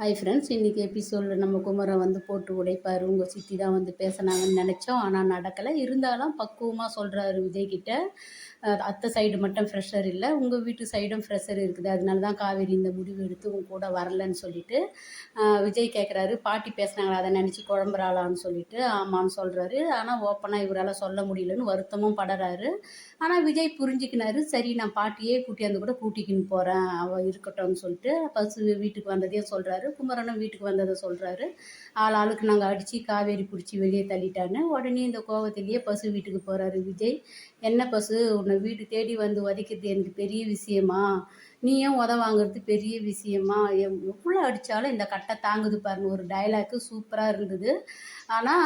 Hi friends இன்றைக்கி எபிசோடில் நம்ம குமரன் வந்து போட்டு உடைப்பார். உங்கள் சித்தி தான் வந்து பேசினாங்கன்னு நினச்சோம். ஆனால் நடக்கலை. இருந்தாலும் பக்குவமாக சொல்கிறாரு விஜய்கிட்ட அத்தை சைடு மட்டும் ஃப்ரெஷர் இல்லை. உங்கள் வீட்டு சைடும் ஃப்ரெஷர் இருக்குது. அதனால தான் காவேரி இந்த முடிவு எடுத்து உங்க கூட வரலன்னு சொல்லிட்டு விஜய் கேட்குறாரு பாட்டி பேசுனாங்களா? அதை நினச்சி குழம்புறாளான்னு சொல்லிட்டு ஆமான்னு சொல்கிறாரு ஆனால் ஓப்பனாக இவரால் சொல்ல முடியலன்னு வருத்தமும் படுறாரு. ஆனால் விஜய் புரிஞ்சுக்கினாரு. சரி நான் பாட்டியே கூட்டியாந்து கூட கூட்டிக்கின்னு போகிறேன் அவள் இருக்கட்டும்னு சொல்லிட்டு பசு வீட்டுக்கு வந்ததையும் சொல்கிறாரு குமரனும் வீட்டுக்கு வந்ததை சொல்கிறாரு ஆள் ஆளுக்கு நாங்கள் அடித்து காவேரி பிடிச்சி வெளியே தள்ளிட்டான்னு உடனே இந்த கோவத்திலேயே பசு வீட்டுக்கு போகிறாரு விஜய். என்ன பசு உன்னை வீடு தேடி வந்து உதைக்கிறது எனக்கு பெரிய விஷயமா? நீ ஏன் உத வாங்குறது பெரிய விஷயமா? எவ்வளோ அடித்தாலும் இந்த கட்டை தாங்குது பாருங்க. ஒரு டயலாக்கு சூப்பராக இருந்தது. ஆனால்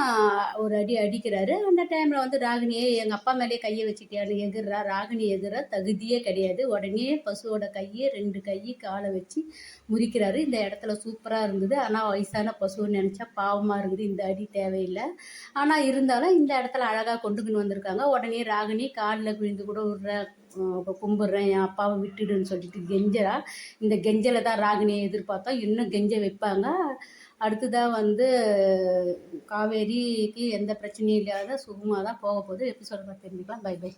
ஒரு அடி அடிக்கிறாரு. அந்த டைமில் வந்து ராகினியே எங்கள் அப்பா மேலேயே கையை வச்சுட்டியான்னு எகுறா ராகினி எகிற தகுதியே கிடையாது. உடனே பசுவோட கையை ரெண்டு கை காலை வச்சு முறிக்கிறாரு. இந்த இடத்துல சூப்பராக இருந்தது. ஆனால் வயசான பசுன்னு நினச்சா பாவமாக இருந்தது இந்த அடி தேவையில்லை. ஆனால் இருந்தாலும் இந்த இடத்துல அழகாக கொண்டுக்கின்னு வந்திருக்காங்க. உடனே ராகினி காலில் விழுந்து கூட விடுற. கும்பிட்றேன் என் அப்பாவை விட்டுடுன்னு சொல்லிட்டு கெஞ்சரா இந்த கெஞ்சலை தான் ராகினியை எதிர்பார்த்தோம் இன்னும் கெஞ்ச வைப்பாங்க. அடுத்ததாக வந்து காவேரிக்கு எந்த பிரச்சனையும் இல்லாத சுகமாக தான் போக போகுது. எபிசோட பார்த்து தெரிஞ்சுக்கலாம். பை பை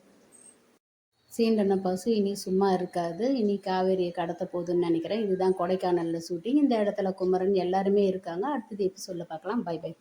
சீண்டன பசு இனி சும்மா இருக்காது. இனி காவேரியை கடத்த போகுதுன்னு நினைக்கிறேன். இதுதான் கொடைக்கானலில் ஷூட்டிங் இந்த இடத்துல குமரன் எல்லாருமே இருக்காங்க. அடுத்தது எபிசோடில் பார்க்கலாம். By by